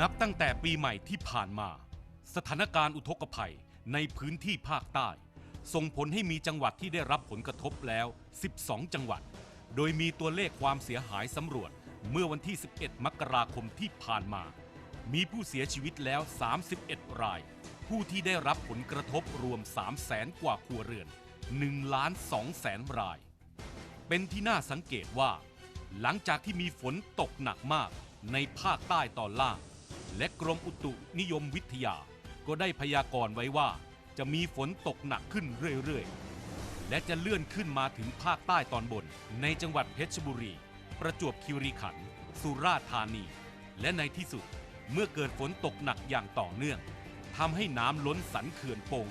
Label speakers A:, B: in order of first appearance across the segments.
A: นับตั้งแต่ปีใหม่ที่ผ่านมา สถานการณ์อุทกภัยในพื้นที่ภาคใต้ ส่งผลให้มีจังหวัดที่ได้รับผลกระทบแล้ว 12 จังหวัด โดยมีตัวเลขความเสียหายสำรวจเมื่อวันที่ 11 มกราคมที่ผ่านมา มีผู้เสียชีวิตแล้ว 31 ราย ผู้ที่ได้รับผลกระทบรวม 3 0 0แสนกว่าครัวเรือน1ล้าน2แสนราย เป็นที่น่าสังเกตว่า หลังจากที่มีฝนตกหนักมากในภาคใต้ตอนล่าง และกรมอุตุนิยมวิทยา ก็ได้พยากรณ์ไว้ว่า จะมีฝนตกหนักขึ้นเรื่อยๆ และจะเลื่อนขึ้นมาถึงภาคใต้ตอนบน ในจังหวัดเพชรบุรี ประจวบคีรีขันธ์สุราษฎร์ธานี และในที่สุดเมื่อเกิดฝนตกหนักอย่างต่อเนื่องทำให้น้ำล้นสันเขื่อนโป่ง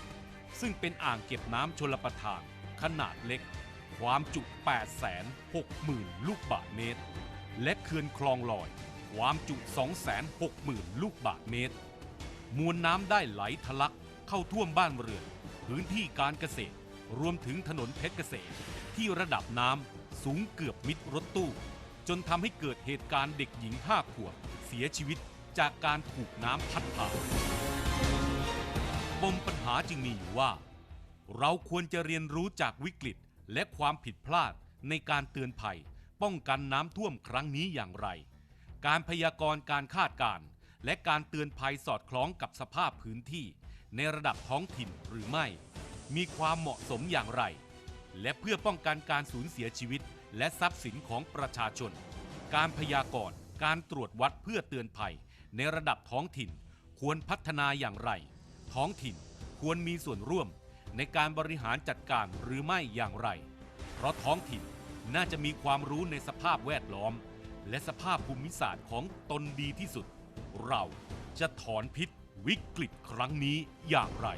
A: 30 ซึ่งเป็นอ่างเก็บน้ำชลประทาน ขนาดเล็ก ความจุ 860,000 ลูกบาศก์เมตร และเขื่อนคลองลอย ความจุ 260,000 ลูกบาศก์เมตร มวลน้ำได้ไหลทะลักเข้าท่วมบ้านเรือน พื้นที่การเกษตร รวมถึงถนนเพชรเกษมที่ระดับน้ำสูงเกือบมิดรถตู้ จนทำให้เกิดเหตุการณ์เด็กหญิงห้าขวบเสียชีวิตจากการถูกน้ำพัดพาปมปัญหาจึงมีอยู่ว่า เราควรจะเรียนรู้จากวิกฤตและความผิดพลาดในการเตือนภัย ป้องกันน้ำท่วมครั้งนี้อย่างไร การพยากรณ์การคาดการณ์และการเตือนภัยสอดคล้องกับสภาพพื้นที่ ในระดับท้องถิ่นหรือไม่ มีความเหมาะสมอย่างไร และเพื่อป้องกันการสูญเสียชีวิต และทรัพย์สินของประชาชน การพยากรณ์การตรวจวัดเพื่อเตือนภัย ในระดับท้องถิ่น ควรพัฒนาอย่างไร ท้องถิ่นควรมีส่วนร่วม ในการบริหารจัดการหรือไม่อย่างไร เพราะท้องถิ่นน่าจะมีความรู้ในสภาพแวดล้อม และสภาพภูมิศาสตร์ของตนดีที่สุด เราจะถอนพิษวิกฤตครั้งนี้อย่างไร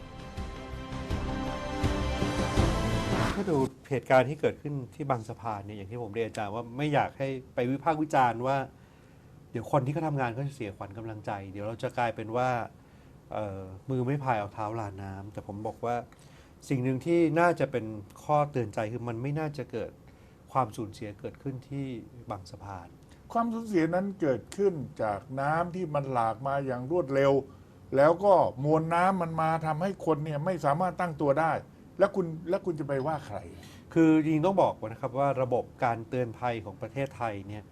B: ถ้าดูเหตุการณ์ที่เกิดขึ้นที่บางสะพานเนี่ยอย่างที่ผมเรียนอาจารย์ว่าไม่อยากให้ไปวิพากษ์วิจารณ์ว่า เดี๋ยวคนที่เขาทำงานก็จะเสียขวัญกำลังใจ เดี๋ยวเราจะกลายเป็นว่าเอ่อมือไม่พายเอาเท้าลาน้ำแต่ผมบอกว่าสิ่งหนึ่งที่น่าจะเป็นข้อเตือนใจคือมันไม่น่าจะเกิดความสูญเสียเกิดขึ้นที่บางสะพาน
C: ความสูญเสียนั้นเกิดขึ้นจากน้ำที่มันหลากมาอย่างรวดเร็ว แล้วก็มวลน้ำมันมาทำให้คนเนี่ยไม่สามารถตั้งตัวได้ แล้วคุณแล้วคุณจะไปว่าใคร
B: คือจริงๆต้องบอกก่อนนะครับว่าระบบการเตือนภัยของประเทศไทยเนี่ย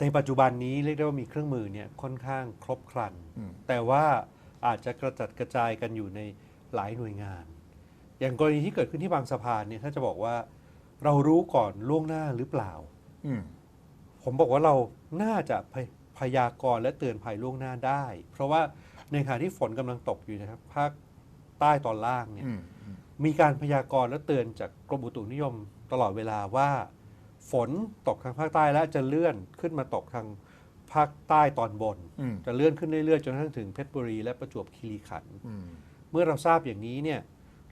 B: ในปัจจุบันนี้เรียกได้ว่ามีเครื่องมือเนี่ยค่อนข้างครบครัน
C: อืม
B: แต่ว่าอาจจะกระจัดกระจายกันอยู่ในหลายหน่วยงาน อย่างกรณีที่เกิดขึ้นที่บางสะพานเนี่ยถ้าจะบอกว่าเรารู้ก่อนล่วงหน้าหรือเปล่า
C: อืม
B: ผมบอกว่าเราน่าจะพยพยากรณ์และเตือนภัยล่วงหน้าได้ เพราะว่าในขณะที่ฝนกำลังตกอยู่นะครับภาคใต้ตอนล่างเนี่ย
C: อืมอืม
B: มีการพยากรณ์และเตือนจากกรมอุตุนิยมตลอดเวลาว่า ฝนตกทางภาคใต้และจะเลื่อนขึ้นมาตกทางภาคใต้ตอนบน
C: อืม
B: จะเลื่อนขึ้นเรื่อยๆจนกระทั่งถึงเพชรบุรีและประจวบคีรีขันธ์
C: อืม
B: เมื่อเราทราบอย่างนี้เนี่ย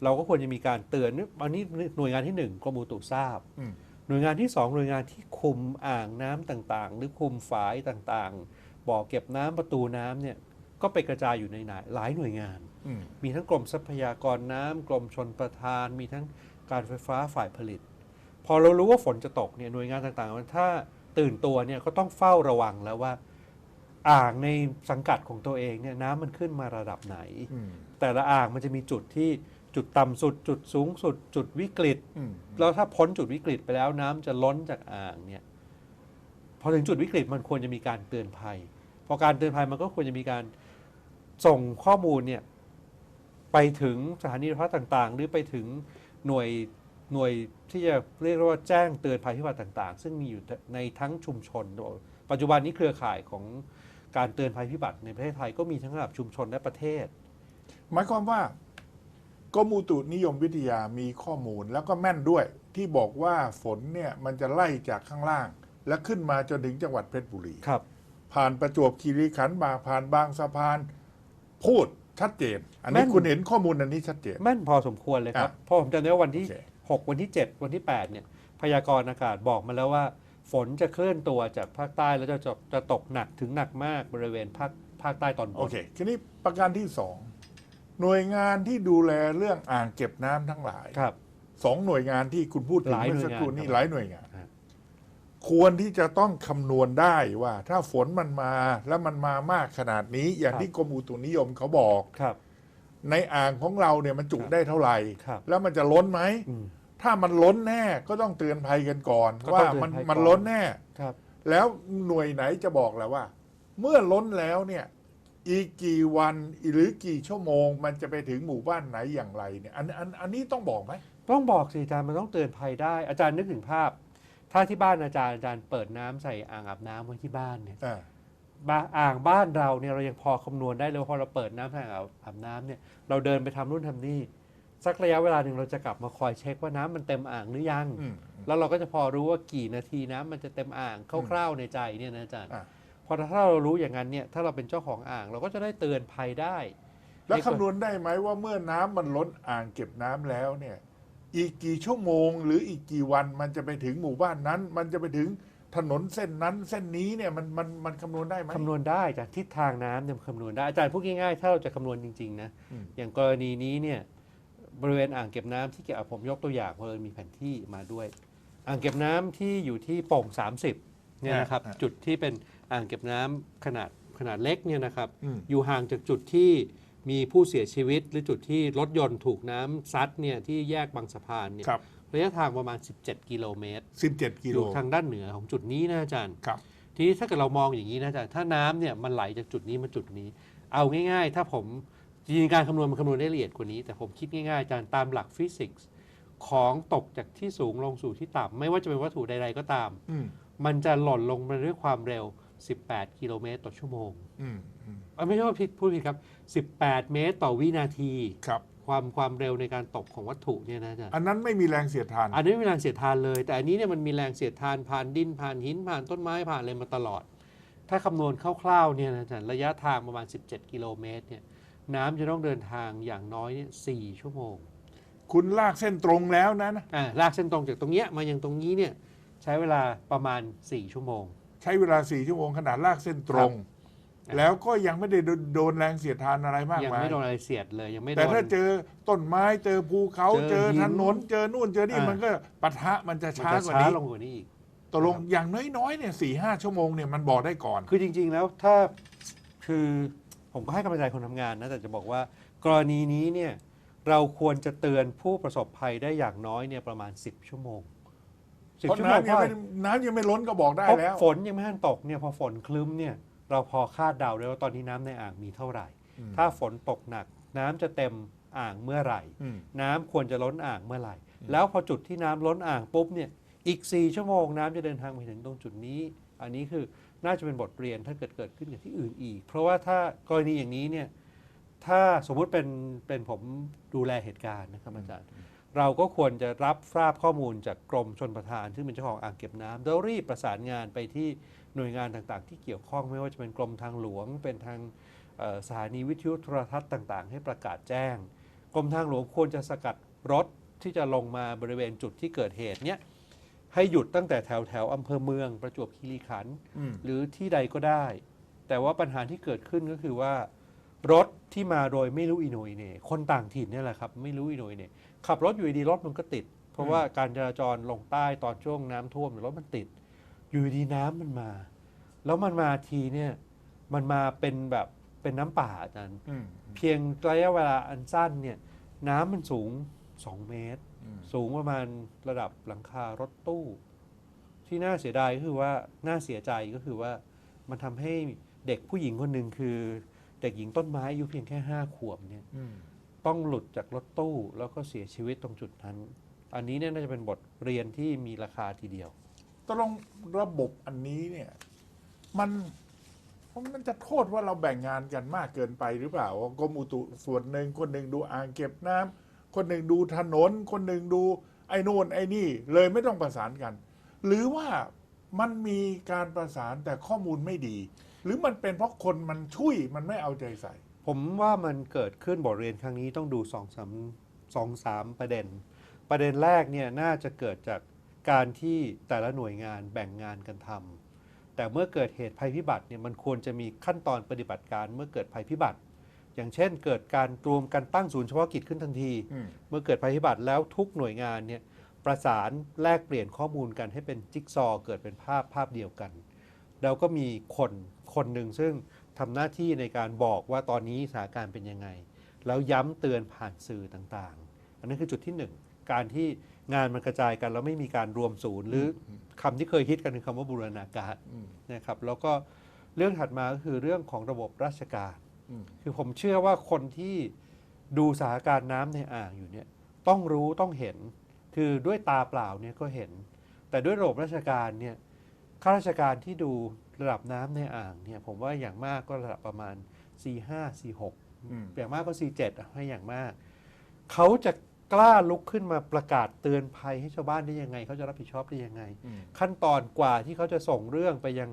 B: เราก็ควรจะมีการเตือนอันนี้หน่วยงานที่หนึ่งกรมอุตุทราบ
C: อืม
B: หน่วยงานที่สองหน่วยงานที่คุมอ่างน้ำต่างๆ หรือคุมฝายต่างๆ บ่อเก็บน้ำประตูน้ำเนี่ยก็ไปกระจายอยู่ในหลายหน่วยงาน
C: อืม
B: มีทั้งกรมทรัพยากรน้ำกรมชนประทาน มีทั้งการไฟฟ้าฝ่ายผลิต พอเรารู้ว่าฝนจะตกเนี่ยหน่วยงานต่างๆมันถ้าตื่นตัวเนี่ยก็ต้องเฝ้าระวังแล้วว่าอ่างในสังกัดของตัวเองเนี่ยน้ำมันขึ้นมาระดับไหน
C: อืม
B: แต่ละอ่างมันจะมีจุดที่ จุดต่ำสุด จุดสูงสุด จุดวิกฤต
C: อืม
B: แล้วถ้าพ้นจุดวิกฤตไปแล้วน้ำจะล้นจากอ่างเนี่ยพอถึงจุดวิกฤตมันควรจะมีการเตือนภัย พอการเตือนภัยมันก็ควรจะมีการส่งข้อมูลเนี่ยไปถึงสถานีโทรทัศน์ต่างๆ หรือไปถึงหน่วยหน่วยที่จะเรียกว่าแจ้งเตือนภัยพิบัติต่างๆ ซึ่งมีอยู่ในทั้งชุมชน ปัจจุบันนี้เครือข่ายของการเตือนภัยพิบัติในประเทศไทยก็มีทั้งระดับชุมชนและประเทศ
C: หมายความว่า กรมอุตุนิยมวิทยามีข้อมูลแล้วก็แม่นด้วย ที่บอกว่าฝนเนี่ยมันจะไล่จากข้างล่าง และขึ้นมาจนถึงจังหวัดเพชรบุรี
B: ครับ
C: ผ่านประจวบคีรีขันธ์มาผ่านบางสะพาน พูดชัดเจน อันนี้
B: แม่น
C: คุณเห็นข้อมูลอันนี้ชัดเจน
B: แม่นพอสมควรเลยครับ
C: อะ
B: เพราะผมจำได้ว่าวันที่
C: โอเค
B: 6 วันที่ 7 วันที่ 8 เนี่ย พยากรณ์อากาศบอกมาแล้วว่า ฝนจะเคลื่อนตัวจากภาคใต้แล้วจะจะจะตกหนักถึงหนักมากบริเวณภาคภาคใต้ตอนบ
C: โอนเค ทีนี้ประการที่สอง หน่วยงานที่ดูแลเรื่องอ่างเก็บน้ำทั้งหลาย
B: ครับ
C: สองหน่วยงานที่คุณพูดถึง
B: หลาย
C: เมื่อสักครู่
B: หน่วยงาน
C: นี้
B: ครับ
C: หลายหน่วยงาน
B: ฮะ
C: ควรที่จะต้องคำนวณได้ว่า ถ้าฝนมันมาแล้วมันมามากขนาดนี้ อย่าง
B: ครับ
C: ที่กรมอุตุนิยมเขาบอก
B: ครับ
C: ในอ่างของเราเนี่ยมันจุ
B: ครับ
C: ได้เท่าไหร่
B: ครับ
C: แล้วมันจะล้นไหม
B: อืม
C: ถ้ามันล้นแน่ก็ต้องเตือนภัยกันก่อน
B: ก็ต้อง
C: ว่า
B: เตือน
C: มัน
B: ภัยก่อน
C: มันล้นแน่
B: ครับ
C: แล้วหน่วยไหนจะบอกแล้วว่า เมื่อล้นแล้วเนี่ย อีกกี่วันหรือกี่ชั่วโมง มันจะไปถึงหมู่บ้านไหนอย่างไรเนี่ยอันอันอันนี้ต้องบอกไหม
B: ต้องบอกสิอาจารย์มันต้องเตือนภัยได้ อาจารย์นึกถึงภาพ ถ้าที่บ้านอาจารย์อาจารย์เปิดน้ำใส่อ่างอาบน้ำไว้ที่บ้านเนี่ย
C: อ่า
B: บ้าอ่างบ้านเราเนี่ยเรายังพอคำนวณได้เลยว่าพอเราเปิดน้ำใส่อ่างอาบน้ำเนี่ยเราเดินไปทำนู่นทำนี่สักระยะเวลาหนึ่งเราจะกลับมาคอยเช็คว่าน้ำมันเต็มอ่างหรือยัง
C: อืม
B: แล้วเราก็จะพอรู้ว่ากี่นาทีน้ำมันจะเต็มอ่างคร่าวๆในใจเนี่ยนะอาจารย์
C: อะ
B: พอถ้าเรารู้อย่างนั้นเนี่ยถ้าเราเป็นเจ้าของอ่าง เราก็จะได้เตือนภัยได้
C: แล้วคำนวณได้ไหมว่าเมื่อน้ำมันล้นอ่างเก็บน้ำแล้วเนี่ย อีกกี่ชั่วโมง หรืออีกกี่วันมันจะไปถึงหมู่บ้านนั้น มันจะไปถึงถนนเส้นนั้นเส้นนี้เนี่ยมันมันมันคำนวณได้ไหม
B: คำนวณได้จากทิศทางน้ำเนี่ยมันคำนวณได้อาจารย์พูดง่ายๆ ถ้าเราจะคำนวณจริงๆนะ
C: อืม
B: อย่างกรณีนี้เนี่ยบริเวณอ่างเก็บน้ำที่เก็บอะผมยกตัวอย่างเพราะมีแผนที่มาด้วย อ่างเก็บน้ำที่อยู่ที่โป่ง 30เนี่ยนะครับ
C: อ่า
B: จุดที่เป็น อ่างเก็บน้ำขนาดขนาดเล็กเนี่ยนะครับ
C: อืม
B: อยู่ห่างจากจุดที่มีผู้เสียชีวิต หรือจุดที่รถยนต์ถูกน้ำซัดเนี่ยที่แยกบางสะพานเนี่ย
C: ครับ
B: ระยะทางประมาณ 17 กิโลเมตร
C: สิบเจ็ดกิ
B: อ
C: โล
B: ยู่ทางด้านเหนือของจุดนี้นะอาจารย์
C: ครับ
B: ทีนี้ถ้าเกิดเรามองอย่างนี้นะอาจารย์ถ้าน้ำเนี่ยมันไหลจากจุดนี้มาจุดนี้ เอาง่าย ๆ ถ้าผมจริงๆการคำนวณมันคำนวณได้ละเอียดกว่านี้ แต่ผมคิดง่ายๆอาจารย์ตามหลักฟิสิกส์ของตกจากที่สูงลงสู่ที่ต่ำไม่ว่าจะเป็นวัตถุใดๆก็ตาม
C: อืม
B: มันจะหล่นลงมาด้วยความเร็ว 18 กิโลเมตรต่อชั่วโมง
C: อืมอืม
B: เอ้ยไม่ใช่ว่าผิดพูดผิดครับ 18 เมตรต่อวินาที
C: ครับ
B: ความความเร็วในการตกของวัตถุเนี่ยนะอาจารย์
C: อันนั้นไม่มีแรงเสียดทาน
B: อันนี้ไม่มีแรงเสียดทานเลย แต่อันนี้เนี่ยมันมีแรงเสียดทานผ่านดินผ่านหินผ่านต้นไม้ผ่านอะไรมาตลอด ถ้าคำนวณคร่าวๆเนี่ยนะอาจารย์ระยะทางประมาณ 17 กิโลเมตรเนี่ยน้ำจะต้องเดินทางอย่างน้อยเนี่ยสี่ชั่วโมง
C: คุณลากเส้นตรงแล้วนะนะ
B: อ่าลากเส้นตรงจากตรงเนี้ยมายังตรงนี้เนี่ยใช้เวลาประมาณ 4 ชั่วโมง
C: ใช้เวลาสี่ชั่วโมงขนาดลากเส้นตรง
B: ครับ
C: แล้วก็ยังไม่ได้โดนโดนแรงเสียดทานอะไรมาก
B: ยัง
C: มาย
B: ไม่โดนอะไรเสียดเลยยังไม่โด
C: แต่
B: น
C: ถ้าเจอต้นไม้เจอภูเขา
B: เจ
C: เจ
B: อ
C: อ
B: หิน
C: ถนนเจอนู่นเจอนี่
B: อ่ามั
C: มันก็ปะทะมันจะ
B: มัน
C: ช้า
B: จะ
C: กว่า
B: ช้า
C: นี้
B: ลงกว่านี้อีก
C: ตกลง
B: นะครับ
C: อย่างน้อยๆเนี่ยสี่ห้าชั่วโมงเนี่ยมันบอกได้ก่อน
B: คือจริง ๆ แล้วถ้าคือผมก็ให้กำลังใจคนทำงานนะแต่จะบอกว่ากรณีนี้เนี่ยเราควรจะเตือนผู้ประสบภัยได้อย่างน้อยเนี่ยประมาณ 10 ชั่วโมง 10
C: เพราะ
B: ชั่วโมง
C: น้ำยัง
B: เพราะ
C: ไม่น้ำยังไม่ล้นก็บอกได้
B: เพราะ
C: แล้ว
B: ฝนยังไม่ทันตกเนี่ยพอฝนคลึ้มเนี่ยเราพอคาดเดาได้ว่าตอนนี้น้ำในอ่างมีเท่าไหร่
C: อืม
B: ถ้าฝนตกหนัก น้ำจะเต็มอ่างเมื่อไหร่
C: อืม
B: น้ำควรจะล้นอ่างเมื่อไหร่
C: อืม
B: แล้วพอจุดที่น้ำล้นอ่างปุ๊บเนี่ย อีก 4 ชั่วโมงน้ำจะเดินทางไปถึงตรงจุดนี้ อันนี้คือน่าจะเป็นบทเรียนถ้าเกิดเกิดขึ้นกับที่อื่นอีก เพราะว่าถ้ากรณีอย่างนี้เนี่ย ถ้าสมมุติเป็นเป็นผมดูแลเหตุการณ์นะครับอาจารย์ เราก็ควรจะรับทราบข้อมูลจากกรมชนประทาน ซึ่งเป็นเจ้าของอ่างเก็บน้ำแล้วรีบประสานงานไปที่หน่วยงานต่างๆ ที่เกี่ยวข้องไม่ว่าจะเป็นกรมทางหลวง เป็นทางเอ่อสถานีวิทยุโทรทัศน์ต่างๆ ให้ประกาศแจ้ง กรมทางหลวงควรจะสกัดรถที่จะลงมาบริเวณจุดที่เกิดเหตุเนี้ยให้หยุดตั้งแต่แถวแถวๆอำเภอเมืองประจวบคีรีขันธ์
C: อืม
B: หรือที่ใดก็ได้ แต่ว่าปัญหาที่เกิดขึ้นก็คือว่ารถที่มาโดยไม่รู้อีโหนยเนี่ยคนต่างถิ่นเนี่ยแหละครับ ไม่รู้อีโหนยเนี่ย ขับรถอยู่ดีๆรถมันก็ติด เพราะว่าการจราจรลงใต้ตอนช่วงน้ำท่วมเนี่ยรถมันติด อยู่ดีๆน้ำมันมา แล้วมันมาทีเนี่ยมันมาเป็นแบบเป็นน้ำป่าอาจารย์
C: อืม
B: เพียงระยะเวลาอันสั้นเนี่ยน้ำมันสูง2เมตร
C: อืม
B: สูงประมาณระดับหลังคารถตู้ ที่น่าเสียดายก็คือว่าน่าเสียใจก็คือว่ามันทำให้เด็กผู้หญิงคนหนึ่งคือ เด็กหญิงต้นไม้อายุเพียงแค่ห้าขวบเนี่ย
C: อืม
B: ต้องหลุดจากรถตู้แล้วก็เสียชีวิตตรงจุดนั้น อันนี้เนี่ยน่าจะเป็นบทเรียนที่มีราคาทีเดียว
C: ตกลงระบบอันนี้เนี่ย มันมันจะโทษว่าเราแบ่งงานกันมากเกินไปหรือเปล่ากรมอุตุส่วนหนึ่งคนหนึ่งดูอ่างเก็บน้ำคนหนึ่งดูถนน คนหนึ่งดูไอ้โน่นไอ้นี่เลยไม่ต้องประสานกัน หรือว่ามันมีการประสานแต่ข้อมูลไม่ดี หรือมันเป็นเพราะคนมันช่วยมันไม่เอาใจใส่
B: ผมว่ามันเกิดขึ้นบทเรียนครั้งนี้ต้องดูสองสามสองสามประเด็น ประเด็นแรกเนี่ยน่าจะเกิดจากการที่แต่ละหน่วยงานแบ่งงานกันทำแต่เมื่อเกิดเหตุภัยพิบัติเนี่ยมันควรจะมีขั้นตอนปฏิบัติการเมื่อเกิดภัยพิบัติ อย่างเช่น เกิดการรวมกันตั้งศูนย์เฉพาะกิจขึ้นทันที เมื่อเกิดภัยพิบัติแล้วทุกหน่วยงานเนี่ยประสานแลกเปลี่ยนข้อมูลกันให้เป็นจิ๊กซอว์เกิดเป็นภาพภาพเดียวกัน แล้วก็มีคนคนหนึ่งซึ่ง ทำหน้าที่ในการบอกว่าตอนนี้สถานการณ์เป็นยังไง แล้วย้ำเตือนผ่านสื่อต่างๆ อันนั้นคือจุดที่หนึ่งการที่งานมันกระจายกันแล้วไม่มีการรวมศูนย์ หรือคำที่เคยฮิตกันคือคำว่าบูรณาการนะครับแล้วก็เรื่องถัดมาก็คือเรื่องของระบบราชการ คือผมเชื่อว่าคนที่ดูสถานการณ์น้ำในอ่างอยู่เนี่ยต้องรู้ต้องเห็นคือด้วยตาเปล่าเนี่ยก็เห็น แต่ด้วยระบบราชการเนี่ยข้าราชการที่ดู ระดับน้ำในอ่างเนี่ยผมว่าอย่างมากก็ระดับประมาณ C5 C6
C: อืม
B: อย่างมากก็ C7 อะให้อย่างมาก เขาจะกล้าลุกขึ้นมาประกาศเตือนภัยให้ชาวบ้านได้ยังไง เขาจะรับผิดชอบได้ยังไง
C: อืม
B: ขั้นตอนกว่าที่เขาจะส่งเรื่องไปยัง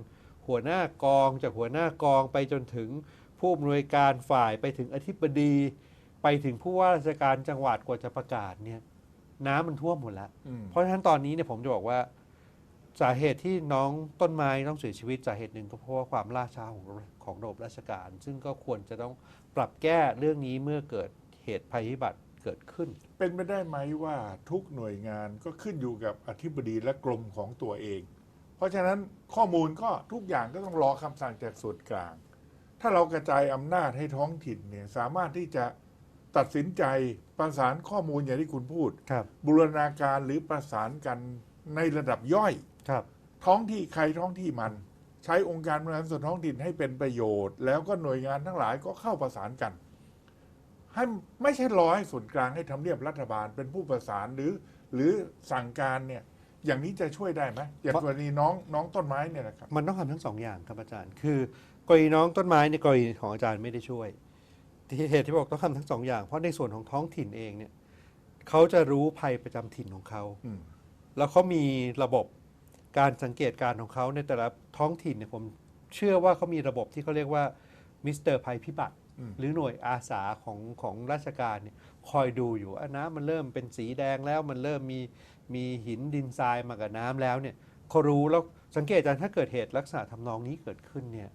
B: หัวหน้ากองจากหัวหน้ากองไปจนถึงผู้อำนวยการฝ่ายไปถึงอธิบดี ไปถึงผู้ว่าราชการจังหวัดกว่าจะประกาศเนี่ยน้ำมันท่วมหมดแล้ว
C: อืม
B: เพราะฉะนั้นตอนนี้เนี่ยผมจะบอกว่า สาเหตุที่น้องต้นไม้ต้องเสียชีวิตสาเหตุหนึ่งก็เพราะว่าความล่าช้าของของระบบราชการ ซึ่งก็ควรจะต้องปรับแก้เรื่องนี้เมื่อเกิดเหตุภัยพิบัติเกิดขึ้น
C: เป็นไปได้ไหมว่าทุกหน่วยงานก็ขึ้นอยู่กับอธิบดีและกรมของตัวเอง เพราะฉะนั้นข้อมูลก็ทุกอย่างก็ต้องรอคำสั่งจากส่วนกลาง ถ้าเรากระจายอำนาจให้ท้องถิ่นเนี่ยสามารถที่จะตัดสินใจประสานข้อมูลอย่างที่คุณพูด
B: ครับ
C: บูรณาการหรือประสานกันในระดับย่อย
B: ครับ
C: ท้องที่ใครท้องที่มัน ใช้องค์การบริหารส่วนท้องถิ่นให้เป็นประโยชน์ แล้วก็หน่วยงานทั้งหลายก็เข้าประสานกัน ให้ไม่ใช่รอให้ส่วนกลางให้ทำเนียบรัฐบาลเป็นผู้ประสานหรือ หรือสั่งการเนี่ยอย่างนี้จะช่วยได้ไหมอย่างกรณีน้องน้องต้นไม้เนี่ยนะครับ
B: มันต้องทำทั้งสองอย่างครับอาจารย์ คือกรณีน้องต้นไม้ในกรณีของอาจารย์ไม่ได้ช่วยที่เหตุที่บอกต้องทำทั้งสองอย่าง เพราะในส่วนของท้องถิ่นเองเนี่ยเขาจะรู้ภัยประจำถิ่นของเขา
C: อืม
B: แล้วเขามีระบบ การสังเกตการณ์ของเขาในแต่ละท้องถิ่นเนี่ยผมเชื่อว่าเขามีระบบที่เขาเรียกว่ามิสเตอร์ภัยพิบัติ
C: อืม
B: หรือหน่วยอาสาของของราชการเนี่ยคอยดูอยู่ว่าน้ำมันเริ่มเป็นสีแดงแล้วมันเริ่มมีมีหินดินทรายมากับน้ำแล้วเนี่ยเขารู้แล้วสังเกตจากถ้าเกิดเหตุลักษณะทำนองนี้เกิดขึ้นเนี่ย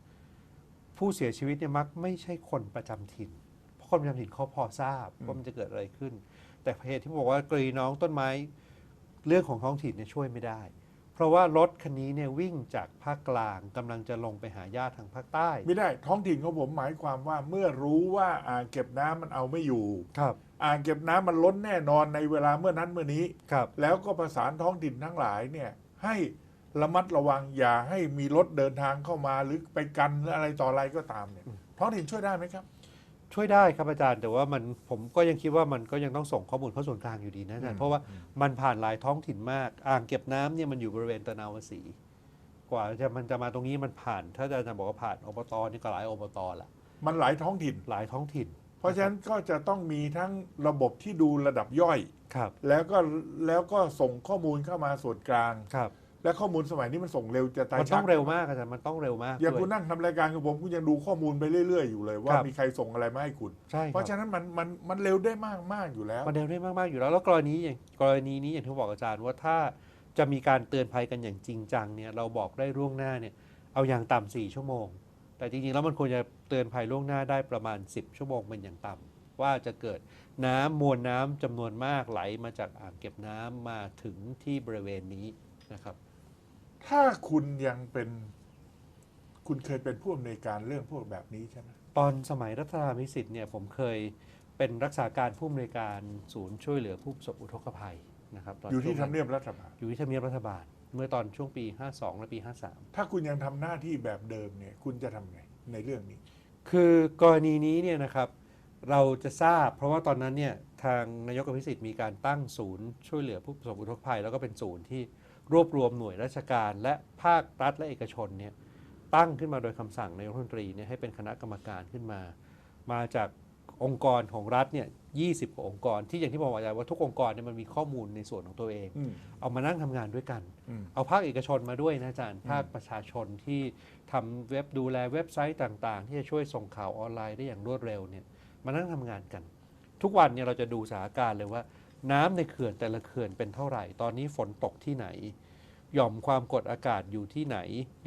B: ผู้เสียชีวิตเนี่ยมักไม่ใช่คนประจำถิ่น เพราะคนประจำถิ่นเขาพอทราบว่ามันจะเกิดอะไรขึ้น แต่เหตุที่บอกว่ากรณีน้องต้นไม้เรื่องของท้องถิ่นเนี่ยช่วยไม่ได้ เพราะว่ารถคันนี้เนี่ยวิ่งจากภาคกลางกำลังจะลงไปหาญาติทางภาคใต้
C: ไม่ได้ท้องถิ่นของผมหมายความว่าเมื่อรู้ว่าอ่างเก็บน้ำมันเอาไม่อยู่
B: ครับ
C: อ่างเก็บน้ำมันล้นแน่นอนในเวลาเมื่อนั้นเมื่อนี้
B: ครับ
C: แล้วก็ประสานท้องถิ่นทั้งหลายเนี่ยให้ระมัดระวังอย่าให้มีรถเดินทางเข้ามาหรือไปกันหรืออะไรต่ออะไรก็ตามเนี่ยท้องถิ่นช่วยได้ไหมครับ
B: ช่วยได้ครับอาจารย์ แต่ว่ามันผมก็ยังคิดว่ามันก็ยังต้องส่งข้อมูลเข้าส่วนกลางอยู่ดีนะอาจาร
C: อืม
B: ย์เพราะว่ามันผ่านหลายท้องถิ่นมาก อ่างเก็บน้ำเนี่ยมันอยู่บริเวณตะนาวสี กว่าจะมันจะมาตรงนี้มันผ่าน ถ้าอาจารย์บอกว่าผ่านอบตนี่ก็หลายอบตละ
C: มันหลายท้องถิ่น
B: หลายท้องถิ่น
C: เพราะฉะนั้นก็จะต้องมีทั้งระบบที่ดูระดับย่อย
B: ครับ
C: แล้วก็แล้วก็ส่งข้อมูลเข้ามาส่วนกลาง
B: ครับ
C: และข้อมูลสมัยนี้มันส่งเร็วจะตาย
B: มันต้องเร็วมากอาจารย์มันต้องเร็วมาก
C: อย่าง
B: ด้ว
C: คุณนั่งทำรายการกับผมคุณยังดูข้อมูลไปเรื่อย ๆ อยู่เลยว่า
B: ครับ
C: มีใครส่งอะไรมาให้คุณ
B: ใช่ค
C: เพ
B: รับ
C: ราะฉะนั้นมันมันมันเร็วได้มากมากอยู่แล้ว
B: มันเร็วได้มากๆอยู่แล้ว แล้วกรณีอย่างกรณีนี้อย่างที่บอกอาจารย์ว่าถ้าจะมีการเตือนภัยกันอย่างจริงจังเนี่ยเราบอกได้ล่วงหน้าเนี่ยเอาอย่างต่ำสี่ชั่วโมง แต่จริงๆแล้วมันควรจะเตือนภัยล่วงหน้าได้ประมาณ 10 ชั่วโมงเป็นอย่างต่ำว่าจะเกิดน้ำมวลน้ำจำนวนมากไหลมาจากอ่างเก็บน้ำมาถึงที่บริเวณนี้นะครับ
C: ถ้าคุณยังเป็น คุณเคยเป็นผู้อำนวยการเรื่องพวกแบบนี้ใช่ไหม
B: ตอนสมัยรัฐธรรมนิสิตเนี่ยผมเคยเป็นรักษาการผู้อำนวยการศูนย์ช่วยเหลือผู้ประสบอุทกภัยนะครับตน
C: อยู่ที่
B: ช่วง
C: ทำเนียบรัฐบาล
B: อยู่ที่ทำเนียบรัฐบาล เมื่อตอนช่วงปี 52 และปี 53
C: ถ้าคุณยังทำหน้าที่แบบเดิมเนี่ย คุณจะทำไงในเรื่องนี้
B: คือกรณีนี้เนี่ยนะครับ เราจะทราบ เพราะว่าตอนนั้นเนี่ยทางนายกอภิสิทธิ์มีการตั้งศูนย์ช่วยเหลือผู้ประสบอุทกภัย แล้วก็เป็นศูนย์ที่ รวบรวมหน่วยราชการ และภาครัฐและเอกชนเนี่ยตั้งขึ้นมาโดยคำสั่งนายกรัฐมนตรีเนี่ยให้เป็นคณะกรรมการขึ้นมา มาจากองค์กรของรัฐเนี่ย20กว่าองค์กร ที่อย่างที่บอกอาจารย์ว่าทุกองค์กรเนี่ยมันมีข้อมูลในส่วนของตัวเอง
C: อืม
B: เอามานั่งทำงานด้วยกัน
C: อืม
B: เอาภาคเอกชนมาด้วยนะอาจารย์
C: อืม
B: ภาคประชาชนที่ทำเว็บดูแลเว็บไซต์ต่าง ๆ ที่จะช่วยส่งข่าวออนไลน์ได้อย่างรวดเร็วเนี่ยมานั่งทำงานกัน ทุกวันเนี่ยเราจะดูสถานการณ์เลยว่า น้ำในเขื่อนแต่ละเขื่อนเป็นเท่าไหร่ ตอนนี้ฝนตกที่ไหน หย่อมความกดอากาศอยู่ที่ไหน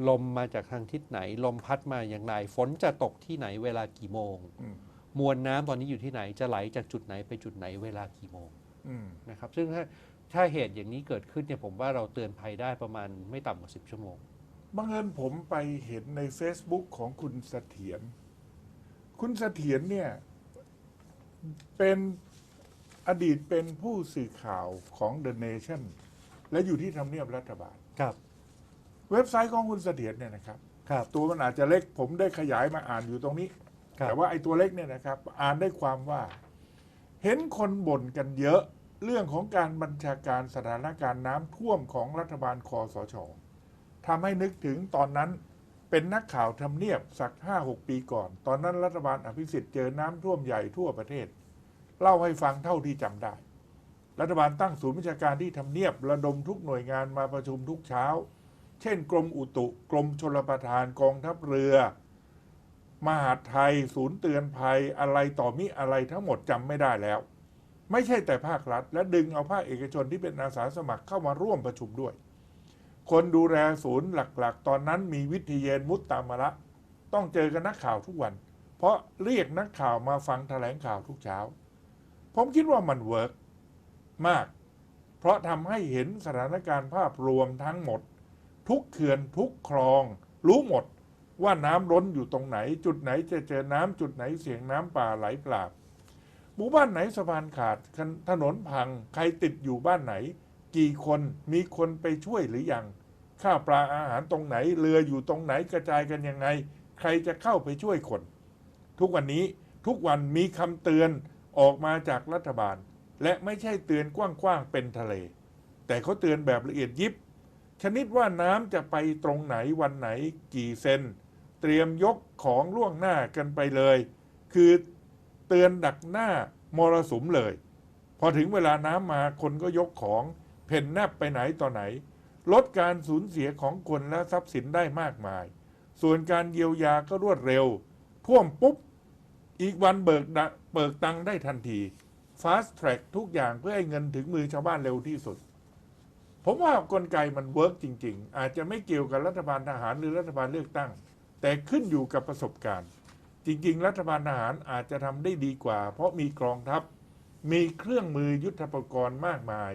B: ลมมาจากทางทิศไหน ลมพัดมาอย่างไร ฝนจะตกที่ไหนเวลากี่โมง
C: อืม
B: มวลน้ำตอนนี้อยู่ที่ไหน จะไหลจากจุดไหนไปจุดไหนเวลากี่โมง
C: อืม
B: นะครับ ซึ่งถ้าถ้าเหตุอย่างนี้เกิดขึ้นเนี่ยผมว่าเราเตือนภัยได้ประมาณไม่ต่ำกว่า10ชั่วโมง
C: บังเอิญผมไปเห็นใน Facebook ของคุณเสถียร คุณเสถียรเนี่ยเป็น อดีตเป็นผู้สื่อข่าวของ The Nation และอยู่ที่ทำเนียบรัฐบาล
B: ครับ
C: เว็บไซต์ของคุณเสถียรเนี่ยนะครับ
B: ครับ
C: ตัวมันอาจจะเล็กผมได้ขยายมาอ่านอยู่ตรงนี้
B: ครับ
C: แต่ว่าไอ้ตัวเล็กเนี่ยนะครับ อ่านได้ความว่า เห็นคนบ่นกันเยอะเรื่องของการบัญชาการสถานการณ์น้ำท่วมของรัฐบาลคอสชทำให้นึกถึงตอนนั้นเป็นนักข่าวทำเนียบสักห้าหกปีก่อน ตอนนั้นรัฐบาลอภิสิทธิ์เจอน้ำท่วมใหญ่ทั่วประเทศ เล่าให้ฟังเท่าที่จำได้ รัฐบาลตั้งศูนย์วิชาการที่ทำเนียบระดมทุกหน่วยงานมาประชุมทุกเช้า เช่น กรมอุตุกรมชลประทานกองทัพเรือ มหาดไทย ศูนย์เตือนภัยอะไรต่อมิอะไรทั้งหมดจำไม่ได้แล้ว ไม่ใช่แต่ภาครัฐ และดึงเอาภาคเอกชนที่เป็นอาสาสมัครเข้ามาร่วมประชุมด้วย คนดูแลศูนย์หลักๆ ตอนนั้นมีวิทยเยนมุตตามะระต้องเจอกับนักข่าวทุกวัน เพราะเรียกนักข่าวมาฟังแถลงข่าวทุกเช้า ผมคิดว่ามันเวิร์กมาก เพราะทำให้เห็นสถานการณ์ภาพรวมทั้งหมด ทุกเขื่อนทุกคลอง รู้หมดว่าน้ำล้นอยู่ตรงไหน จุดไหนจะเจอน้ำจุดไหนเสียงน้ำป่าไหลกลาบหมู่บ้านไหนสะพานขาดถนนพังใครติดอยู่บ้านไหน กี่คนมีคนไปช่วยหรือยังข้าวปลาอาหารตรงไหนเรืออยู่ตรงไหนกระจายกันยังไง ใครจะเข้าไปช่วยคน ทุกวันนี้ทุกวันมีคำเตือน ออกมาจากรัฐบาล และไม่ใช่เตือนกว้างๆเป็นทะเล แต่เขาเตือนแบบละเอียดยิบ ชนิดว่าน้ำจะไปตรงไหนวันไหนกี่เซน เตรียมยกของล่วงหน้ากันไปเลย คือเตือนดักหน้ามรสุมเลย พอถึงเวลาน้ำมาคนก็ยกของ เพ่นแนบไปไหนต่อไหน ลดการสูญเสียของคนและทรัพย์สินได้มากมาย ส่วนการเยียวยาก็รวดเร็ว ท่วมปุ๊บ อีกวันเบิกเบิกตังได้ทันที fast track ทุกอย่างเพื่อให้เงินถึงมือชาวบ้านเร็วที่สุด ผมว่ากลไกมันเวิร์กจริง ๆ อาจจะไม่เกี่ยวกับรัฐบาลทหารหรือรัฐบาลเลือกตั้ง แต่ขึ้นอยู่กับประสบการณ์ จริง ๆ รัฐบาลทหารอาจจะทำได้ดีกว่า เพราะมีกองทัพ มีเครื่องมือยุทธปกรณ์มากมาย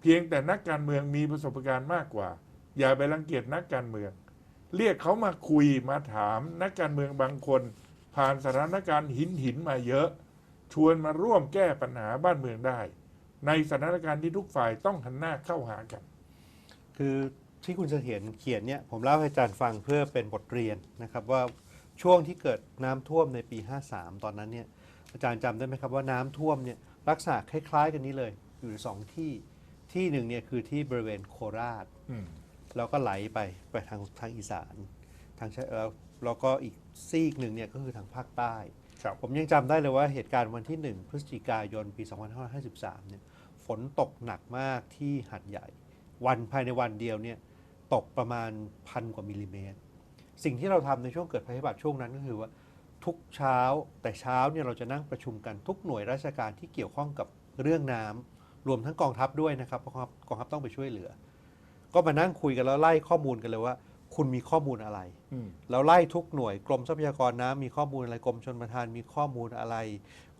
C: เพียงแต่นักการเมืองมีประสบการณ์มากกว่า อย่าไปรังเกียจนักการเมือง เรียกเขามาคุยมาถามนักการเมืองบางคน ผ่านสถานการณ์หินหินมาเยอะ ชวนมาร่วมแก้ปัญหาบ้านเมืองได้ ในสถานการณ์ที่ทุกฝ่ายต้องหันหน้าเข้าหากัน
B: คือที่คุณเสถียรเขียนเนี่ยผมเล่าให้อาจารย์ฟังเพื่อเป็นบทเรียนนะครับว่าช่วงที่เกิดน้ำท่วมในปี 53 ตอนนั้นเนี่ยอาจารย์จำได้ไหมครับว่าน้ำท่วมเนี่ยลักษณะคล้าย ๆ กันนี้เลยอยู่สองที่ที่หนึ่งเนี่ยคือที่บริเวณโคราช
C: อืม
B: แล้วก็ไหลไปไปทางทางอีสานทางชะเอ่อแล้วก็อีก ซีกหนึ่งเนี่ยก็คือทางภาคใต้
C: ครับ
B: ผมยังจำได้เลยว่าเหตุการณ์วันที่ 1 พฤศจิกายนปี 2553 เนี่ย ฝนตกหนักมากที่หัดใหญ่ วันภายในวันเดียวเนี่ย ตกประมาณพันกว่ามิลลิเมตร สิ่งที่เราทำในช่วงเกิดภัยพิบัติช่วงนั้นก็คือว่าทุกเช้าแต่เช้าเนี่ยเราจะนั่งประชุมกันทุกหน่วยราชการที่เกี่ยวข้องกับเรื่องน้ำรวมทั้งกองทัพด้วยนะครับเพราะกองทัพต้องไปช่วยเหลือ ก็มานั่งคุยกันแล้วไล่ข้อมูลกันเลยว่า คุณมีข้อมูลอะไร
C: อืม
B: แล้วไล่ทุกหน่วยกรมทรัพยากรน้ำมีข้อมูลอะไรกรมชนประทานมีข้อมูลอะไร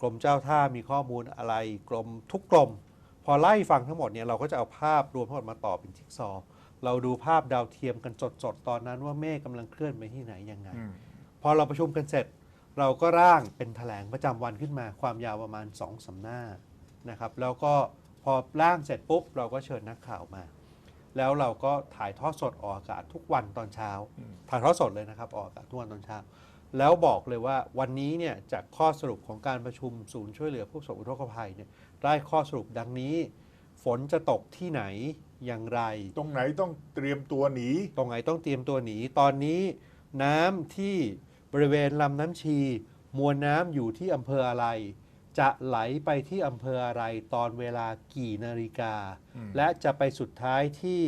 B: กรมเจ้าท่ามีข้อมูลอะไร กรมทุกกรม พอไล่ฟังทั้งหมดเนี่ยเราก็จะเอาภาพรวมทั้งหมดมาต่อเป็นจิ๊กซอว์เราดูภาพดาวเทียมกันสดๆตอนนั้นว่าเมฆกำลังเคลื่อนไปที่ไหนยังไง
C: อืม
B: พอเราประชุมกันเสร็จ เราก็ร่างเป็นแถลงประจำวันขึ้นมาความยาวประมาณ2องสำหน้านะครับแล้วก็พอร่างเสร็จปุ๊บเราก็เชิญนักข่าวมา แล้วเราก็ถ่ายทอดสดออกอากาศทุกวันตอนเช้า
C: อืม
B: ถ่ายทอดสดเลยนะครับออกอากาศทุกวันตอนเช้า แล้วบอกเลยว่าวันนี้เนี่ยจากข้อสรุปของการประชุมศูนย์ช่วยเหลือผู้ประสบอุทกภัยเนี่ยได้ข้อสรุปดังนี้ ฝนจะตกที่ไหนอย่างไร
C: ตรงไหนต้องเตรียมตัวหนี
B: ตรงไหนต้องเตรียมตัวหนี ตอนนี้น้ำที่บริเวณลำน้ำชี มวลน้ำอยู่ที่อำเภออะไร จะไหลไปที่อำเภออะไรตอนเวลากี่นาฬิกา
C: อืม
B: และจะไปสุดท้ายที่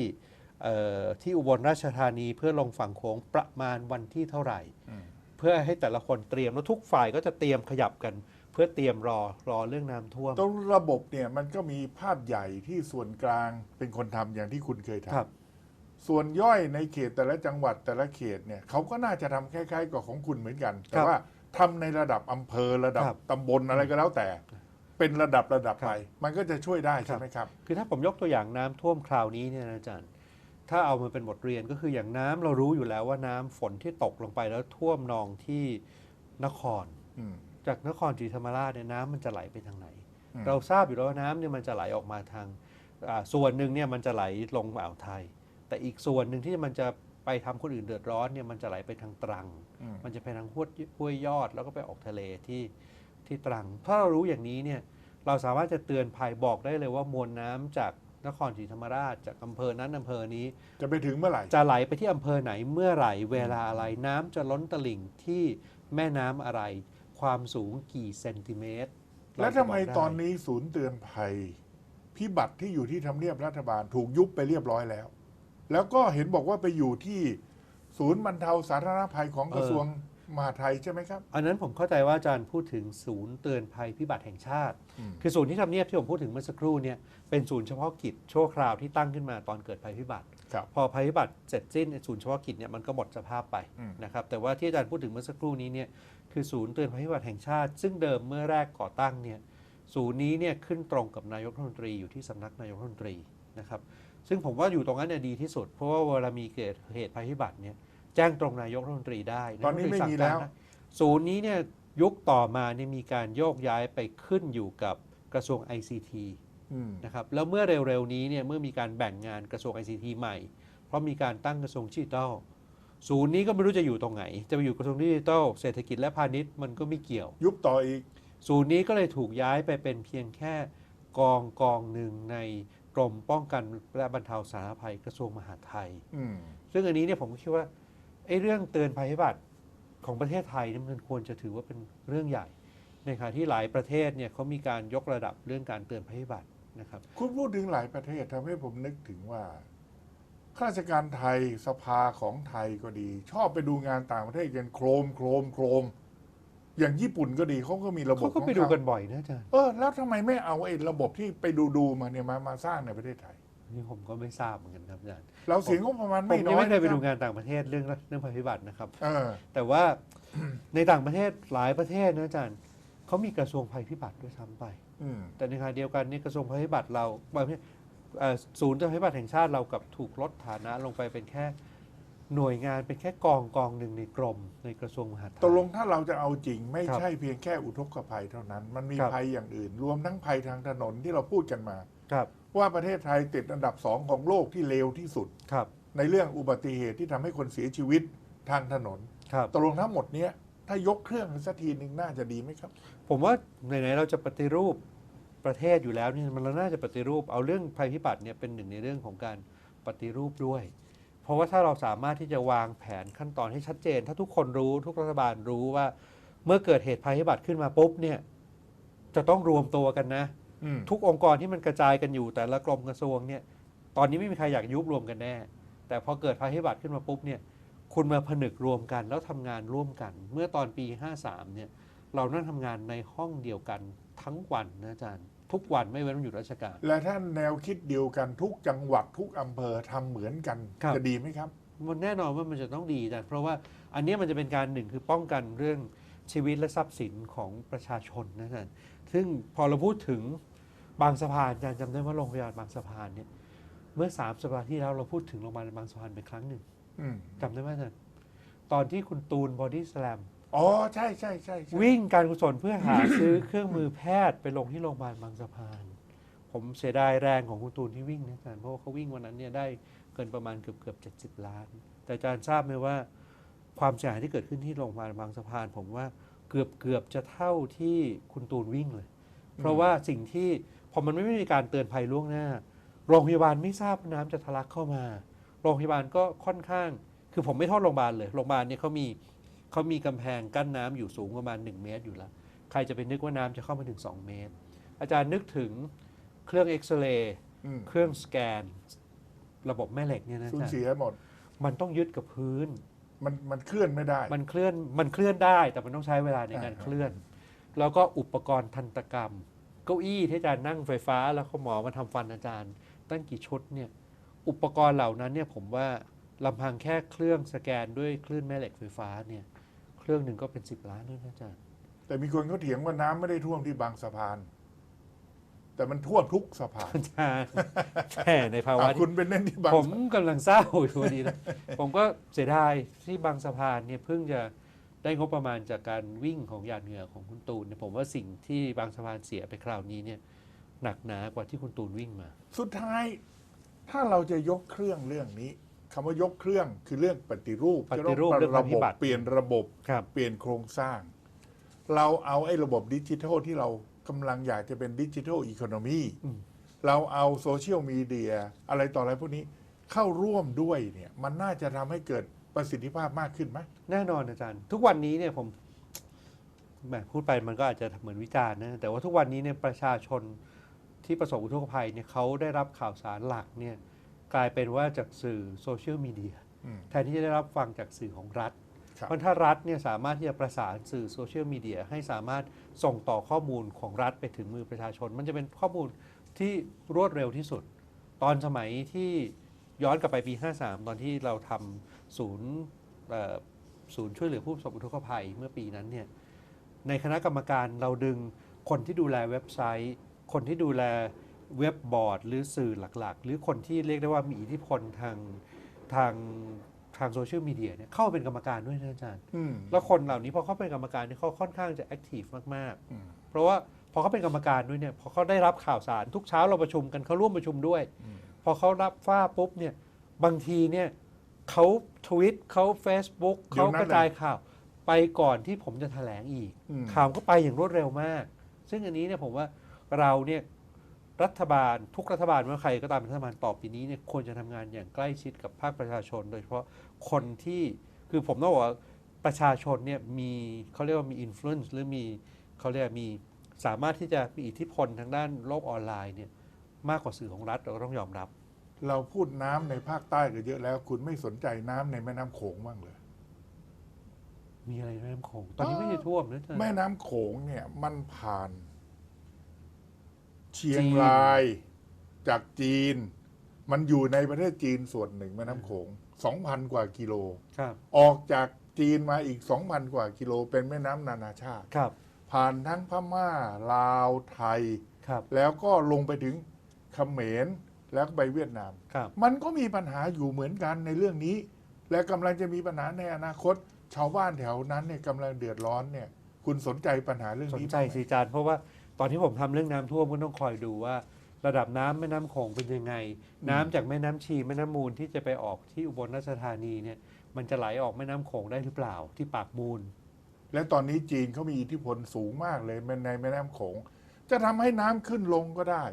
B: เอ่อที่อุบลราชธานีเพื่อลงฝั่งโขงประมาณวันที่เท่าไหร่
C: อืม
B: เพื่อให้แต่ละคนเตรียมแล้วทุกฝ่ายก็จะเตรียมขยับกัน เพื่อเตรียมรอรอเรื่องน้ำท่วม
C: ตรงระบบเนี่ยมันก็มีภาพใหญ่ที่ส่วนกลางเป็นคนทำอย่างที่คุณเคยท
B: ครับำ
C: ส่วนย่อยในเขตแต่ละจังหวัดแต่ละเขตเนี่ยเขาก็น่าจะทำคล้ายๆกับของคุณเหมือนกัน แต่
B: ครับ
C: ว่า ทำในระดับอำเภอระดับ
B: ครับ
C: ตำบลอะไรก็แล้วแต่ เป็นระดับระดับ
B: ครับ
C: ไป มันก็จะช่วยได้ใช่ไหมครับ
B: คือถ้าผมยกตัวอย่างน้ำท่วมคราวนี้เนี่ยนะอาจารย์ ถ้าเอามาเป็นบทเรียนก็คืออย่างน้ำเรารู้อยู่แล้วว่าน้ำฝนที่ตกลงไปแล้วท่วมนองที่นคร
C: อืม
B: จากนครศรีธรรมราชเนี่ยน้ำมันจะไหลไปทางไหน
C: อืม
B: เราทราบอยู่แล้วว่าน้ำเนี่ยมันจะไหลออกมาทางอ่าส่วนหนึ่งเนี่ยมันจะไหลลงอ่าวไทย แต่อีกส่วนหนึ่งที่มันจะไปทำคนอื่นเดือดร้อนเนี่ยมันจะไหลไปทางตรัง
C: อื ม
B: มันจะไปทางห้วยห้วยยอดแล้วก็ไปออกทะเลที่ที่ตรัง ถ้าเรารู้อย่างนี้เนี่ยเราสามารถจะเตือนภัยบอกได้เลยว่ามวลน้ำจากนครศรีธรรมราชจากอำเภอนั้นอำเภอนี้
C: จะไปถึงเมื่อไหร่
B: จะไหลไปที่อำเภอไหนเมื่อไหร่เวลาอะไรน้ำจะล้นตลิ่งที่แม่น้ำอะไร ความสูงกี่เซนติเมตร
C: แล้วทำไม
B: เราจะบกด้
C: ตอนนี้ศูนย์เตือนภัย พิบัติที่อยู่ที่ทำเนียบรัฐบาลถูกยุบไปเรียบร้อยแล้ว แล้วก็เห็นบอกว่าไปอยู่ที่ ศูนย์บรรเทาสาธารณภัยของกระทรวงมหาดไทยใช่ไหมครับ
B: อันนั้นผมเข้าใจว่าอาจารย์พูดถึงศูนย์เตือนภัยพิบัติแห่งชาติ
C: อืม
B: คือศูนย์ที่ทำเนียบที่ผมพูดถึงเมื่อสักครู่เนี่ยเป็นศูนย์เฉพาะกิจชั่วคราวที่ตั้งขึ้นมาตอนเกิดภัยพิบัติ
C: ครับ
B: พอภัยพิบัติเสร็จสิ้นไอ้ศูนย์เฉพาะกิจเนี่ยมันก็หมดสภาพไป
C: อืม
B: นะครับแต่ว่าที่อาจารย์พูดถึงเมื่อสักครู่นี้เนี่ยคือศูนย์เตือนภัยพิบัติแห่งชาติ ซึ่งเดิมเมื่อแรกก่อตั้งเนี่ยศูนย์นี้เนี่ยขึ้นตรงกับนายกรัฐมนตรีอยู่ที่สำนักนายกรัฐมนตรีนะครับ ซึ่งผมว่าอยู่ตรงนั้นเนี่ยดีที่สุด เพราะว่าเวลามีเกิดเหตุภัยพิบัติเนี่ยแจ้งตรงนายกรัฐมนตรีได้
C: ตอนนี้ไม่มีแล้ว
B: สั่งการได้ศูนย์นี้เนี่ยยุคต่อมาเนี่ยมีการโยกย้ายไปขึ้นอยู่กับกระทรวง ICT
C: อืม
B: นะครับแล้วเมื่อเร็วๆนี้เนี่ยเมื่อมีการแบ่งงานกระทรวง ICT ใหม่ เพราะมีการตั้งกระทรวงดิจิทัลศูนย์นี้ก็ไม่รู้จะอยู่ตรงไหน จะไปอยู่กระทรวงดิจิทัลเศรษฐกิจและพาณิชย์มันก็ไม่เกี่ยว
C: ยุบต่ออีก
B: ศูนย์นี้ก็เลยถูกย้ายไปเป็นเพียงแค่กองกองหนึ่งใน กรมป้องกันและบรรเทาสาธารณภัยกระทรวงมหาดไทย
C: อืม
B: ซึ่งอันนี้เนี่ยผมก็คิดว่าไอ้เรื่องเตือนภัยพิบัติของประเทศไทยเนี่ยมันควรจะถือว่าเป็นเรื่องใหญ่ ในขณะที่หลายประเทศเนี่ยเขามีการยกระดับเรื่องการเตือนภัยพิบัตินะครับ
C: คุณพูดถึงหลายประเทศทำให้ผมนึกถึงว่าข้าราชการไทยสภาของไทยก็ดี ชอบไปดูงานต่างประเทศกันโครมโครมโครม อย่างญี่ปุ่นก็ดีเขาก็มีระบบ
B: เขาก็
C: ของ
B: ไปดู
C: เขา
B: กันบ่อยนะอาจารย์
C: เออแล้วทำไมไม่เอาไอ้ระบบที่ไปดูดูมาเนี่ยมามาสร้างในประเทศไทย
B: นี่ผมก็ไม่ทราบเหมือนกันครับอาจารย์
C: เราเสียงบประมาณ
B: ผม
C: ไม่น้
B: ยัง
C: อย
B: ไม่เคยไป
C: นะ
B: ดู
C: รับ
B: งานต่างประเทศเรื่องเรื่องภัยพิบัตินะครับ
C: เออ
B: แต่ว่าในต่างประเทศหลายประเทศนะอาจารย์เขามีกระทรวงภัยพิบัติด้วยซ้ำไป
C: อืม
B: แต่ในขณะเดียวกันนี่กระทรวงภัยพิบัติเราบางประเทศเอ่อศูนย์ภัยพิบัติแห่งชาติเรากลับถูกลดฐานะลงไปเป็นแค่ หน่วยงานเป็นแค่กองกองหนึ่งในกรมในกระทรวงมหาดไทย
C: ตกลงถ้าเราจะเอาจริงไม่
B: ครับ
C: ใช่เพียงแค่อุทกภัยเท่านั้น มันมี
B: ครับ
C: ภัยอย่างอื่น รวมทั้งภัยทางถนนที่เราพูดกันมา
B: ครับ
C: ว่าประเทศไทยติดอันดับสองของโลกที่เลวที่สุด
B: ครับ
C: ในเรื่องอุบัติเหตุที่ทำให้คนเสียชีวิตทางถนน
B: ครับ
C: ตกลงทั้งหมดเนี้ยถ้ายกเครื่องสักทีหนึ่งน่าจะดีไหมครับ
B: ผมว่าไหนๆเราจะปฏิรูปประเทศอยู่แล้วเนี่ยมันเราน่าจะปฏิรูปเอาเรื่องภัยพิบัติเนี่ยเป็นหนึ่งในเรื่องของการปฏิรูปด้วย เพราะว่าถ้าเราสามารถที่จะวางแผนขั้นตอนให้ชัดเจน ถ้าทุกคนรู้ทุกรัฐบาลรู้ว่า เมื่อเกิดเหตุภัยพิบัติขึ้นมาปุ๊บเนี่ย จะต้องรวมตัวกันนะ
C: อืม
B: ทุกองค์กรที่มันกระจายกันอยู่แต่ละกรมกระทรวงเนี่ย ตอนนี้ไม่มีใครอยากยุบรวมกันแน่ แต่พอเกิดภัยพิบัติขึ้นมาปุ๊บเนี่ย คุณมาผนึกรวมกันแล้วทำงานร่วมกัน เมื่อตอนปี 53เนี่ย เรานั่งทำงานในห้องเดียวกันทั้งวันนะอาจารย์ ทุกวันไม่เว้นวันหยุดราชการ
C: และถ้าแนวคิดเดียวกันทุกจังหวัดทุกอำเภอทำเหมือนกัน
B: ครับ
C: จะดีไหมครับ
B: มันแน่นอนว่ามันจะต้องดีอาจารย์เพราะว่าอันเนี้ยมันจะเป็นการหนึ่งคือป้องกันเรื่องชีวิตและทรัพย์สินของประชาชนนะอาจารย์ซึ่งพอเราพูดถึงบางสะพานอาจารย์จำได้ว่าโรงพยาบาลบางสะพานเนี่ยเมื่อสามสัปดาห์ที่แล้วเราพูดถึงโรงพยาบาลบางสะพานเป็นครั้งหนึ่ง
C: อืม
B: จำได้ไหมอาจารย์ตอนที่คุณตูนบอดี้สแลม
C: อ๋อใช่ใช่ใช่ใช่
B: วิ่งการกุศลเพื่อหาซื้อเครื่องมือแพทย์ไปลงที่โรงพยาบาลบางสะพาน ผมเสียดายแรงของคุณตูนที่วิ่งนะอาจารย์เพราะว่าเขาวิ่งวันนั้นเนี่ยได้เกินประมาณเกือบเกือบเจ็ดสิบล้าน แต่อาจารย์ทราบไหมว่า ความเสียหายที่เกิดขึ้นที่โรงพยาบาลบางสะพาน ผมว่าเกือบเกือบจะเท่าที่คุณตูนวิ่งเลย เพราะว่าสิ่งที่พอมันไม่มีการเตือนภัยล่วงหน้า โรงพยาบาลไม่ทราบว่าน้ำจะทะลักเข้ามา โรงพยาบาลก็ค่อนข้าง คือผมไม่โทษโรงพยาบาลเลยโรงพยาบาลเนี่ยเขามี เขามีกำแพงกั้นน้ำอยู่สูงประมาณ 1 เมตรอยู่แล้ว ใครจะไปนึกว่าน้ำจะเข้ามาถึง 2 เมตร อาจารย์นึกถึงเครื่องเอ็กซเรย์
C: อืม
B: เครื่องสแกน ระบบแม่เหล็กเนี่ยนะ
C: สูญ
B: อาจาร
C: เสี
B: ย์
C: ยหมด
B: มันต้องยึดกับพื้น
C: มันมันเคลื่อนไม่ได้
B: มันเคลื่อนมันเคลื่อนได้ แต่มันต้องใช้เวลาในการ
C: อ่า
B: เคลื่อน แล้วก็อุปกรณ์ทันตกรรม เก้าอี้ที่อาจารย์นั่งไฟฟ้า แล้วเขาหมอมาทำฟันอาจารย์ ตั้งกี่ชุดเนี่ยอุปกรณ์เหล่านั้นเนี่ยผมว่าลำพังแค่เครื่องสแกนด้วยคลื่นแม่เหล็กไฟฟ้าเนี่ย เครื่องหนึ่งก็เป็น10ล้านด้วยนะอาจารย์
C: แต่มีคนเขาเถียงว่าน้ำไม่ได้ท่วมที่บางสะพาน แต่มันท่วมทุกสะพาน
B: ใช่ใช่ในภาวะ
C: อะ
B: ที่
C: คุณเป็นเน้นที่บาง
B: ผมกำลังเศร้าอยู่วันนี้นะ ผมก็เสียดายที่บางสะพานเนี่ยเพิ่งจะได้งบประมาณจากการวิ่งของยานเหงื่อของคุณตูนเนี่ยผมว่าสิ่งที่บางสะพานเสียไปคราวนี้เนี่ยหนักหนากว่าที่คุณตูนวิ่งมา
C: สุดท้าย ถ้าเราจะยกเครื่องเรื่องนี้ คำว่ายกเครื่องคือเรื่องปฏิรูป
B: ปฏิรูป
C: จะ
B: เรื่อง
C: ระ
B: ภัยพิ
C: บบ
B: บัติ
C: เปลี่ยนระบบ
B: ครับ
C: เปลี่ยนโครงสร้าง เราเอาไอ้ระบบดิจิทัลที่เรากำลังอยากจะเป็นดิจิทัลอีโคโนมี
B: อืม
C: เราเอาโซเชียลมีเดียอะไรต่ออะไรพวกนี้เข้าร่วมด้วยเนี่ยมันน่าจะทำให้เกิดประสิทธิภาพมากขึ้นไหม
B: แน่นอนอาจารย์ ทุกวันนี้เนี่ยผมแหมพูดไปมันก็อาจจะเหมือนวิจารณ์นะแต่ว่าทุกวันนี้เนี่ยประชาชนที่ประสบอุทกภัยเนี่ยเขาได้รับข่าวสารหลักเนี่ย กลายเป็นว่าจากสื่อโซเชียลมีเดีย
C: อืม
B: แทนที่จะได้รับฟังจากสื่อของรัฐ
C: ครับ
B: เพราะถ้ารัฐเนี่ยสามารถที่จะประสานสื่อโซเชียลมีเดียให้สามารถส่งต่อข้อมูลของรัฐไปถึงมือประชาชน มันจะเป็นข้อมูลที่รวดเร็วที่สุด ตอนสมัยที่ย้อนกลับไปปี 53 ตอนที่เราทำศูนย์เอ่อศูนย์ช่วยเหลือผู้ประสบอุทกภัยเมื่อปีนั้นเนี่ยในคณะกรรมการเราดึงคนที่ดูแลเว็บไซต์ คนที่ดูแล เว็บบอร์ด หรือสื่อหลักๆ หรือคนที่เรียกได้ว่ามีอิทธิพลทางทางทางโซเชียลมีเดียเนี่ยเข้ามาเป็นกรรมการด้วยนะอาจารย์
C: อืม
B: แล้วคนเหล่านี้พอเขาเป็นกรรมการเนี่ยเขาค่อนข้างจะแอคทีฟมาก
C: อืม
B: ๆ เพราะว่าพอเขาเป็นกรรมการด้วยเนี่ยพอเขาได้รับข่าวสารทุกเช้าเราประชุมกันเขาร่วมประชุมด้วย
C: อืม
B: พอเขารับฟ้าปุ๊บเนี่ยบางทีเนี่ยเขาทวิตเขา Facebook
C: เดี๋ย
B: เขา
C: วนั้น
B: กระจายข่าว ไปก่อนที่ผมจะแถลงอีก
C: อืม
B: ข่าวก็ไปอย่างรวดเร็วมาก ซึ่งอันนี้เนี่ยผมว่าเราเนี่ย รัฐบาลทุกรัฐบาลไม่ว่าใครก็ตามเป็นรัฐบาลต่อปีนี้เนี่ยควรจะทำงานอย่างใกล้ชิดกับภาคประชาชน โดยเฉพาะคนที่คือผมต้องบอกว่าประชาชนเนี่ยมีเขาเรียกว่ามีอิ f ฟ u e n c e หรือมีเขาเรียกว่ามีสามารถที่จะมีอิทธิพลทางด้านโลกออนไลน์เนี่ยมากกว่าสื่อของรัฐเราก็ต้องยอมรับ
C: เราพูดน้ำในภาคใต้ก็เยอะแล้ว คุณไม่สนใจน้ำในแม่น้ำโขงบ้างเลย
B: มีอะไรในแม่น้ำโขงตอนนี้ไม่ได้ท่วมนะอาจารย์
C: แม่น้ำโขงเนี่ยมันผ่าน เชียง
B: จีน
C: รายจากจีน มันอยู่ในประเทศจีนส่วนหนึ่งแม่น้ำโขงสองพันกว่ากิโล
B: ครับ
C: ออกจากจีนมาอีกสองพันกว่ากิโลเป็นแม่น้ำนานาชาติ
B: ครับ
C: ผ่านทั้งพม่าลาวไทย
B: ครับ
C: แล้วก็ลงไปถึงเขมรแล้วก็ไปเวียดนาม
B: ครับ
C: มันก็มีปัญหาอยู่เหมือนกันในเรื่องนี้ และกำลังจะมีปัญหาในอนาคต ชาวบ้านแถวนั้นเนี่ยกำลังเดือดร้อนเนี่ย คุณสนใจปัญหาเรื่อง
B: สน
C: นี้
B: ใจ
C: บ้างไหม
B: สิอาจารย์เพราะว่า ตอนที่ผมทำเรื่องน้ำท่วมก็ต้องคอยดูว่า ระดับน้ำแม่น้ำโขงเป็นยังไง น้ำจากแม่น้ำชีแม่น้ำมูลที่จะไปออกที่อุบลราชธานีเนี่ยมันจะไหลออกแม่น้ำโขงได้หรือเปล่าที่ปากมูล
C: และตอนนี้จีนเขามีอิทธิพลสูงมากเลยในแม่น้ำโขงจะทำให้น้ำขึ้นลงก็ได้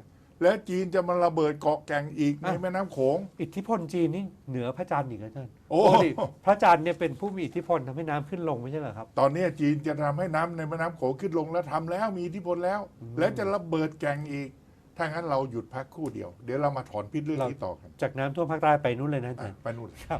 C: และจีนจะมาระเบิดเกาะแก่งอีกใน
B: อะ
C: แม่น้ำโขง
B: อิทธิพลจีนนี่เหนือพระจันทร์อีกนะอาจารย์
C: โอ้
B: ปกติพระจันทร์เนี่ยเป็นผู้มีอิทธิพลทำให้น้ำขึ้นลงไม่ใช่เหรอครับ
C: ตอนนี้จีนจะทำให้น้ำในแม่น้ำโขงขึ้นลงแล้วทำแล้วมีอิทธิพลแล้ว
B: อืม
C: และจะระเบิดแก่งอีก ถ้างั้นเราหยุดพักครู่เดียว เดี๋ยวเรามาถอนพิษเรื่องนี้ต่อกัน
B: จากน้ำท่วมภาคใต้ไปนู่นเลยนะอา
C: อะ
B: จารย์
C: ไปนู่น
B: ครับ